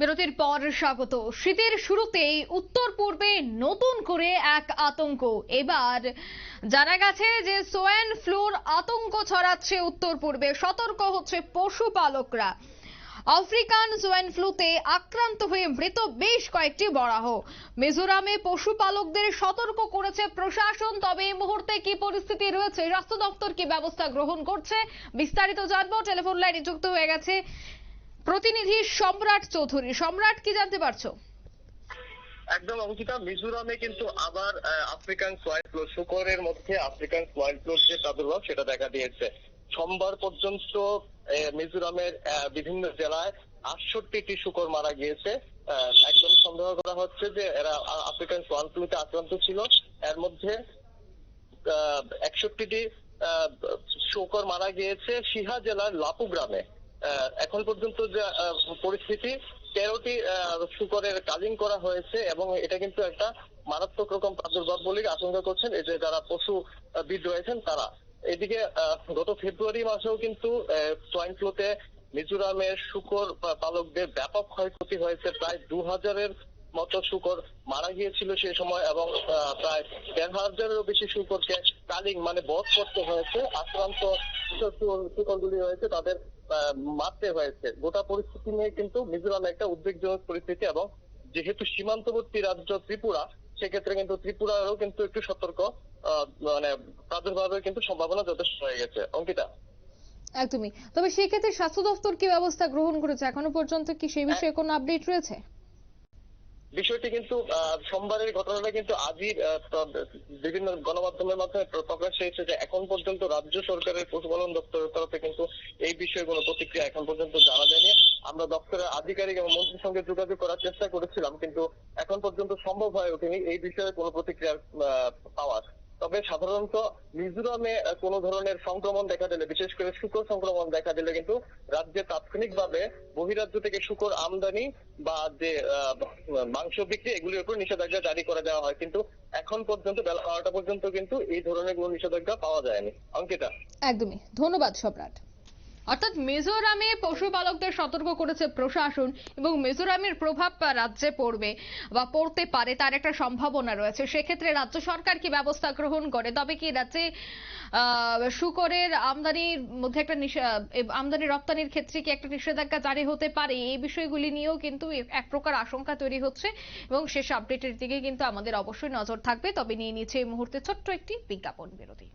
বিরতির পর স্বাগত। শীতের শুরুতেই উত্তর পূর্বে নতুন করে এক আতঙ্ক। এবার জানা গেছে যে সোয়াইন ফ্লুর আতঙ্ক ছড়াচ্ছে উত্তর পূর্বে, সতর্ক হচ্ছে পশুপালকরা। আফ্রিকান সোয়াইন ফ্লুতে আক্রান্ত হয়ে মৃত বেশ কয়েকটি বরাহ। মিজোরামে পশুপালকদের সতর্ক করেছে প্রশাসন, তবে এই মুহূর্তে কি পরিস্থিতি রয়েছে? স্বাস্থ্য দপ্তর কি ব্যবস্থা গ্রহণ করছে? বিস্তারিত জানব। টেলিফোন লাইনে যুক্ত হয়ে গেছে প্রতিনিধি সম্রাট চৌধুরী, সম্রাট কি জানতে পারছ? একদম অঙ্কিতা মিজোরামে কিন্তু আবার আফ্রিকান সোয়াইন ফ্লু শুকরের মধ্যে আফ্রিকান সোয়াইন ফ্লুর যে প্রাদুর্ভাব সেটা দেখা দিয়েছে। সোমবার পর্যন্ত মিজোরামের বিভিন্ন জেলায় আটষট্টিটি শুকর মারা গিয়েছে। একদম সন্দেহ করা হচ্ছে যে এরা আফ্রিকান সোয়াইন ফ্লুতে আক্রান্ত ছিল। এর মধ্যে একষট্টিটি শুকর মারা গিয়েছে সিহা জেলার লাপু গ্রামে। এখন পর্যন্ত যে পরিস্থিতি, তেরোটি শুকরের কালিং করা হয়েছে এবং এটা কিন্তু একটা মারাত্মক রকম প্রাদুর্ভাব বলে আশঙ্কা করছেন এই যে যারা পশু বিদ রয়েছেন তারা। এদিকে গত ফেব্রুয়ারি মাসেও কিন্তু সোয়াইন ফ্লুতে মিজোরামের শুকর পালকদের ব্যাপক ক্ষয়ক্ষতি হয়েছে। প্রায় দু হাজারের মতো শুকর মারা গিয়েছিল সেই সময় এবং প্রায় দেড় হাজারেরও বেশি শুকরকে কালিং মানে বধ করতে হয়েছে। আক্রান্ত শুকরগুলি হয়েছে তাদের মারতে হয়েছে। গোটা পরিস্থিতি নিয়ে কিন্তু মিজোরাম একটা উদ্বেগজনক পরিস্থিতি এবং যেহেতু সীমান্তবর্তী রাজ্য ত্রিপুরা, সেক্ষেত্রে কিন্তু ত্রিপুরারও কিন্তু একটু সতর্ক মানে প্রাদুর্ভাবের কিন্তু সম্ভাবনা যথেষ্ট হয়ে গেছে। অঙ্কিতা? একদমই। তবে সেক্ষেত্রে স্বাস্থ্য দপ্তর কি ব্যবস্থা গ্রহণ করেছে? এখনও পর্যন্ত কি সেই বিষয়ে কোনো আপডেট রয়েছে? বিষয়টি কিন্তু সোমবারের ঘটনাটা কিন্তু আজই বিভিন্ন গণমাধ্যমের মাধ্যমে প্রকাশ হয়েছে যে এখন পর্যন্ত রাজ্য সরকারের পশুপালন দপ্তরের তরফে কিন্তু এই বিষয়ে কোনো প্রতিক্রিয়া এখন পর্যন্ত জানা যায়নি। আমরা দপ্তরের আধিকারিক এবং মন্ত্রীর সঙ্গে যোগাযোগ করার চেষ্টা করেছিলাম, কিন্তু এখন পর্যন্ত সম্ভব হয়ে ওঠেনি। এই বিষয়ে কোনো প্রতিক্রিয়া পাওয়া তবে সাধারণত মিজোরামে কোন ধরনের সংক্রমণ দেখা দিলে, বিশেষ করে শুকর সংক্রমণ দেখা দিলে কিন্তু রাজ্যে তাৎক্ষণিকভাবে বহিরাজ্য থেকে শুকর আমদানি বা যে মাংস বিক্রি, এগুলির উপর নিষেধাজ্ঞা জারি করে দেওয়া হয়। কিন্তু এখন পর্যন্ত বেলা বারোটা পর্যন্ত কিন্তু এই ধরনের কোনো নিষেধাজ্ঞা পাওয়া যায়নি। অঙ্কিতা। একদমই। ধন্যবাদ, সম্রাট। অর্থাৎ মিজোরামে পশুপালকদের সতর্ক করেছে প্রশাসন এবং মিজোরামের প্রভাব রাজ্যে পড়বে বা পড়তে পারে তার একটা সম্ভাবনা রয়েছে। সেক্ষেত্রে রাজ্য সরকার কি ব্যবস্থা গ্রহণ করে? তবে কি রাজ্যে শুকরের আমদানির মধ্যে একটা আমদানি রপ্তানির ক্ষেত্রে কি একটা নিষেধাজ্ঞা জারি হতে পারে? এই বিষয়গুলি নিয়েও কিন্তু এক প্রকার আশঙ্কা তৈরি হচ্ছে এবং শেষ আপডেটের দিকে কিন্তু আমাদের অবশ্যই নজর থাকবে। তবে নিয়ে নিচ্ছে এই মুহূর্তে ছোট্ট একটি বিজ্ঞাপন বিরতি।